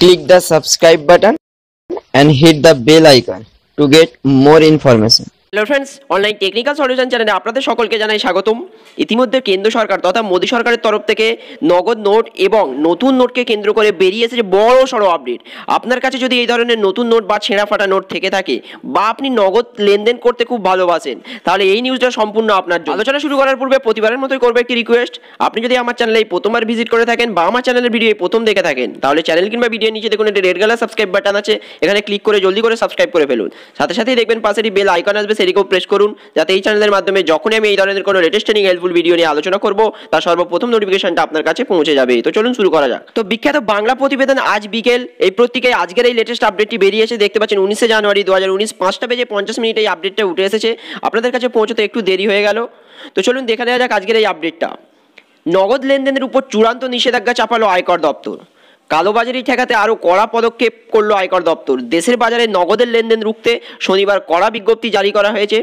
click the subscribe button and hit the bell icon to get more information. Hello friends online technical solution চ্যানেলে আপনাদের সকলকে জানাই স্বাগতম। ইতিমধ্যে কেন্দ্র সরকার তথা মোদী সরকারের তরফ থেকে নগদ নোট এবং নতুন নোটকে কেন্দ্র করে বেরিয়ে এসেছে বড় সড়ো আপডেট। আপনার কাছে যদি এই ধরনের নতুন নোট বা ছেঁড়া ফাটা নোট থেকে থাকে বা আপনি নগদ লেনদেন করতে খুব ভালোবাসেন, তাহলে এই নিউজটা সম্পূর্ণ আপনার আলোচনা শুরু করার পূর্বে প্রতিবারের মতোই করব একটি রিকোয়েস্ট আপনি যদি আমার চ্যানেলে প্রথমবার ভিজিট করে থাকেন বা আমার চ্যানেলের ভিডিও প্রথম দেখে থাকেন, তাহলে চ্যানেল কিংবা ভিডিও নিচে দেখুন একটি রেড কালার সাবস্ক্রাইব বাটন আছে। এখানে ক্লিক করে জলদি করে সাবস্ক্রাইব করে ফেলুন। সাথে সাথেই দেখবেন পাশে বেল আইকন আসবে সেটিকেও প্রেস করুন। যাতে এই চ্যানেলের মাধ্যমে যখনই আমি এই ধরনের কোনো লেটেস্ট ট্রেনিং হেল্পফুল ভিডিও নিয়ে আলোচনা করব তার সর্বপ্রথম নোটিফিকেশনটা আপনার কাছে পৌঁছে যাবে। তো চলুন শুরু করা যাক। তো বিখ্যাত বাংলা প্রতিবেদন আজ বিকেল, এই প্রত্যেকে আজকের এই লেটেস্ট আপডেটটি বেরিয়েছে। দেখতে পাচ্ছেন উনিশে জানুয়ারি দু হাজার উনিশ, পাঁচটা বেজে পঞ্চাশ মিনিট এই আপডেটটা উঠে এসেছে। আপনাদের কাছে পৌঁছতে একটু দেরি হয়ে গেল। তো চলুন দেখা নেওয়া যাক আজকের এই আপডেটটা নগদ লেনদেনের উপর চূড়ান্ত নিষেধাজ্ঞা চাপালো আয়কর দপ্তর। কালোবাজারি ঠেকাতে আরও কড়া পদক্ষেপ করল আয়কর দপ্তর। দেশের বাজারে নগদের লেনদেন রুখতে শনিবার কড়া বিজ্ঞপ্তি জারি করা হয়েছে।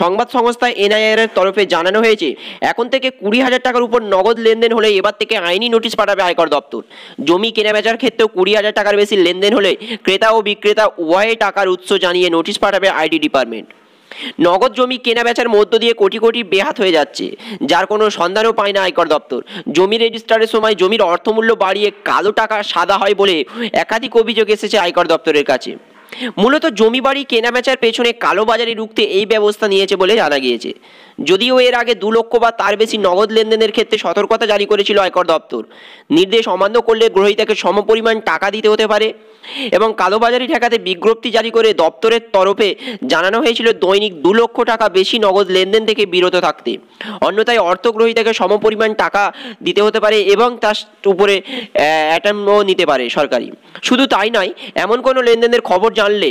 সংবাদ সংস্থা এনআইআর এর তরফে জানানো হয়েছে, এখন থেকে কুড়ি হাজার টাকার উপর নগদ লেনদেন হলে এবার থেকে আইনি নোটিশ পাঠাবে আয়কর দপ্তর। জমি কেনা বেচার ক্ষেত্রেও কুড়ি হাজার টাকার বেশি লেনদেন হলে ক্রেতা ও বিক্রেতা উভয়ে টাকার উৎস জানিয়ে নোটিশ পাঠাবে আইটি ডিপার্টমেন্ট। নগদ জমি কেনা বেচার মধ্য দিয়ে কোটি কোটি বেহাত হয়ে যাচ্ছে, যার কোনো সন্ধানও পায় না আয়কর দপ্তর। জমি রেজিস্ট্রারের সময় জমির অর্থমূল্য বাড়িয়ে কালো টাকা সাদা হয় বলে একাধিক অভিযোগ এসেছে আয়কর দপ্তরের কাছে। মূলত জমি বাড়ি কেনা বেচার পেছনে কালোবাজারি রুখতে এই ব্যবস্থা নিয়েছে বলে জানা গিয়েছে। যদিও এর আগে দু লক্ষ বা তার বেশি নগদ লেনদেনের ক্ষেত্রে সতর্কতা জারি করেছিল আয়কর দপ্তর। নির্দেশ অমান্য করলে গ্রহীতাকে সমপরিমাণ টাকা দিতে হতে পারে এবং কালোবাজারি ঠেকাতে বিজ্ঞপ্তি জারি করে দপ্তরের তরফে জানানো হয়েছিল দৈনিক দু লক্ষ টাকা বেশি নগদ লেনদেন থেকে বিরত থাকতে। অন্যথায় অর্থগ্রহীতাকে সমপরিমাণ টাকা দিতে হতে পারে এবং তার উপরে অ্যাটামও নিতে পারে সরকারি। শুধু তাই নয়, এমন কোনো লেনদেনের খবর জানলে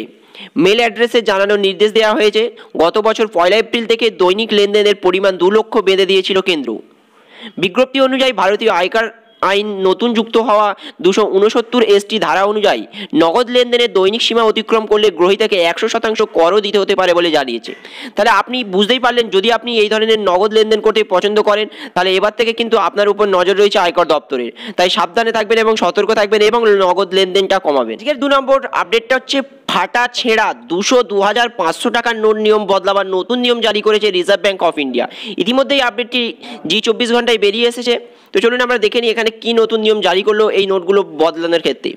মেল অ্যাড্রেসে জানানোর নির্দেশ দেওয়া হয়েছে, গত বছর পয়লা এপ্রিল থেকে দৈনিক লেনদেনের পরিমাণ দু লক্ষ বেঁধে দিয়েছিল কেন্দ্র। বিজ্ঞপ্তি অনুযায়ী ভারতীয় আয়কার আইন নতুন যুক্ত হওয়া দুশো উনসত্তর এসটি ধারা অনুযায়ী নগদ লেনদেনের দৈনিক সীমা অতিক্রম করলে গ্রহীতাকে একশো শতাংশ করও দিতে হতে পারে বলে জানিয়েছে। তাহলে আপনি বুঝতেই পারলেন, যদি আপনি এই ধরনের নগদ লেনদেন করতে পছন্দ করেন, তাহলে এবার থেকে কিন্তু আপনার উপর নজর রয়েছে আয়কর দপ্তরের। তাই সাবধানে থাকবেন এবং সতর্ক থাকবেন এবং নগদ লেনদেনটা কমাবেন। আজকের দু নম্বর আপডেটটা হচ্ছে ফাটা ছেঁড়া দুশো দু হাজার পাঁচশো টাকার নোট নিয়ম বদলাবার নতুন নিয়ম জারি করেছে রিজার্ভ ব্যাঙ্ক অফ ইন্ডিয়া ইতিমধ্যেই আপডেটটি জি চব্বিশ ঘন্টায় বেরিয়ে এসেছে। তো চলুন আমরা দেখে নিই এখানে কী নতুন নিয়ম জারি করল এই নোটগুলো বদলানোর ক্ষেত্রে।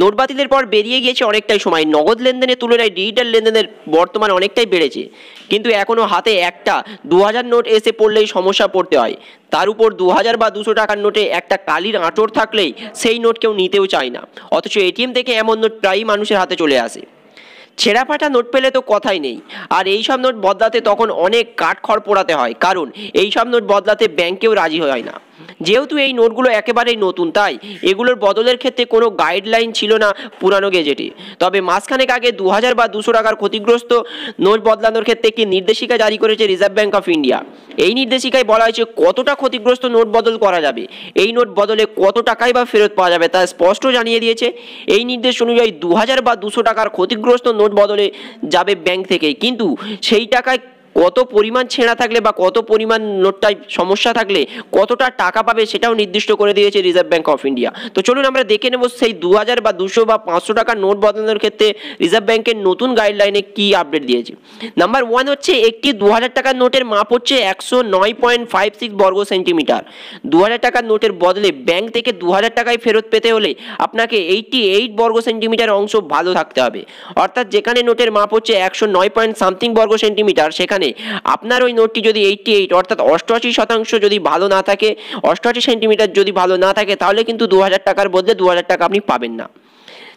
নোট বাতিলের পর বেরিয়ে গিয়েছে অনেকটাই সময়। নগদ লেনদেনের তুলনায় ডিজিটাল লেনদেনের বর্তমান অনেকটাই বেড়েছে। কিন্তু এখনও হাতে একটা দু হাজার নোট এসে পড়লেই সমস্যা পড়তে হয়। তার উপর দু হাজার বা দুশো টাকার নোটে একটা কালির আঁচড় থাকলেই সেই নোট কেউ নিতেও চায় না। অথচ এটিএম থেকে এমন নোট প্রায়ই মানুষের হাতে চলে আসে। ছেঁড়া ফাটা নোট পেলে তো কথাই নেই। আর এই সব নোট বদলাতে তখন অনেক কাঠখড় পোড়াতে হয়। কারণ এই সব নোট বদলাতে ব্যাংকেও রাজি হয় না। যেহেতু এই নোটগুলো একেবারেই নতুন, তাই এগুলোর বদলের ক্ষেত্রে কোনো গাইডলাইন ছিল না পুরানো গেজেটে। তবে মাসখানেক আগে দু হাজার বা দুশো টাকার ক্ষতিগ্রস্ত নোট বদলানোর ক্ষেত্রে একটি নির্দেশিকা জারি করেছে রিজার্ভ ব্যাঙ্ক অফ ইন্ডিয়া এই নির্দেশিকায় বলা হয়েছে, কতটা ক্ষতিগ্রস্ত নোট বদল করা যাবে? এই নোট বদলে কত টাকাই বা ফেরত পাওয়া যাবে তা স্পষ্ট জানিয়ে দিয়েছে। এই নির্দেশ অনুযায়ী দু হাজার বা দুশো টাকার ক্ষতিগ্রস্ত নোট বদলে যাবে ব্যাংক থেকে কিন্তু সেই টাকায় কত পরিমাণ ছেঁড়া থাকলে বা কত পরিমাণ নোটটায় সমস্যা থাকলে কতটা টাকা পাবে সেটাও নির্দিষ্ট করে দিয়েছে রিজার্ভ ব্যাঙ্ক অফ ইন্ডিয়া তো চলুন আমরা দেখে নেব সেই দু হাজার বা দুশো বা পাঁচশো টাকার নোট বদলানোর ক্ষেত্রে রিজার্ভ ব্যাঙ্কের নতুন গাইডলাইনে কী আপডেট দিয়েছে। নাম্বার ওয়ান হচ্ছে একটি দু হাজার টাকার নোটের মাপ হচ্ছে একশো নয় পয়েন্ট ফাইভ সিক্স বর্গ সেন্টিমিটার দু হাজার টাকার নোটের বদলে ব্যাঙ্ক থেকে দু হাজার টাকায় ফেরত পেতে হলে আপনাকে এইটটি এইট বর্গ সেন্টিমিটার অংশ ভালো থাকতে হবে। অর্থাৎ যেখানে নোটের মাপ হচ্ছে একশো নয় পয়েন্ট সামথিং বর্গ সেন্টিমিটার সেখানে আপনার ওই নোটটি যদি এইটটি এইট অর্থাৎ অষ্টআশি শতাংশ যদি ভালো না থাকে, অষ্টআশি সেন্টিমিটার যদি ভালো না থাকে, তাহলে কিন্তু দু হাজার টাকার বদলে দু হাজার টাকা আপনি পাবেন না।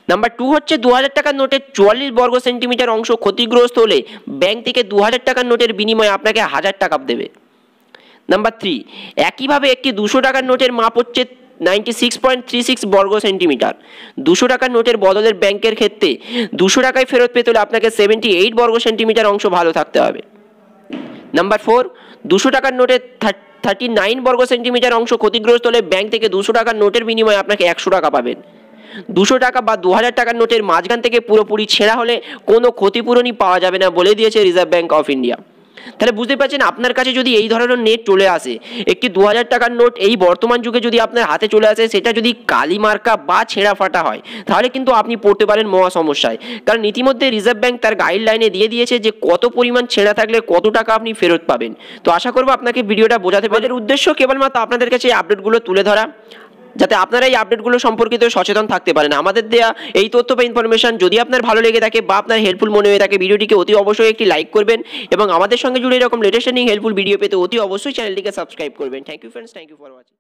নাম্বার টু হচ্ছে দু হাজার টাকার নোটের চুয়াল্লিশ বর্গ সেন্টিমিটার অংশ ক্ষতিগ্রস্ত হলে ব্যাংক থেকে দু হাজার টাকার নোটের বিনিময়ে আপনাকে হাজার টাকা দেবে। নাম্বার থ্রি একইভাবে একটি দুশো টাকার নোটের মাপ হচ্ছে ninety six point three six বর্গ সেন্টিমিটার। দুশো টাকার নোটের বদলের ব্যাংকের ক্ষেত্রে দুশো টাকায় ফেরত পেতে হলে আপনাকে সেভেন্টি এইট বর্গ সেন্টিমিটার অংশ ভালো থাকতে হবে। নাম্বার ফোর দুশো টাকার নোটে থার্টি নাইন বর্গ সেন্টিমিটার অংশ ক্ষতিগ্রস্ত হলে ব্যাংক থেকে দুশো টাকার নোটের বিনিময়ে আপনাকে একশো টাকা পাবেন। দুশো টাকা বা দু হাজার টাকার নোটের মাঝখান থেকে পুরোপুরি ছেঁড়া হলে কোনো ক্ষতিপূরণই পাওয়া যাবে না বলে দিয়েছে রিজার্ভ ব্যাঙ্ক অফ ইন্ডিয়া তাহলে বুঝতে পারছেন, আপনার কাছে যদি এই ধরনের নেট চলে আসে, একটি দু হাজার টাকার নোট এই বর্তমান যুগে যদি আপনার হাতে চলে আসে, সেটা যদি কালি মার্কা বা ছেঁড়া ফাটা হয়, তাহলে কিন্তু আপনি পড়তে পারেন মহা সমস্যায়। কারণ ইতিমধ্যে রিজার্ভ ব্যাংক তার গাইডলাইনে দিয়ে দিয়েছে যে কত পরিমাণ ছেঁড়া থাকলে কত টাকা আপনি ফেরত পাবেন। তো আশা করব আপনাকে ভিডিওটা বোঝাতে পারে উদ্দেশ্য কেবলমাত্র আপনাদের কাছে এই আপডেটগুলো তুলে ধরা। যাতে আপনারা এই আপডেটগুলো সম্পর্কিত সচেতন থাকতে পারেন। আমাদের দেয়া এই তথ্য বা ইনফরমেশন যদি আপনার ভালো লেগে থাকে বা আপনার হেল্পফুল মনে হয়ে থাকে, ভিডিওটিকে অতি অবশ্যই একটি লাইক করবেন এবং আমাদের সঙ্গে জুড়ে এরকম লেটেস্ট হেল্পফুল ভিডিও পেতে অতি অবশ্যই চ্যানেলটিকে সাবস্ক্রাইব করবেন। Thank you friends thank you for watching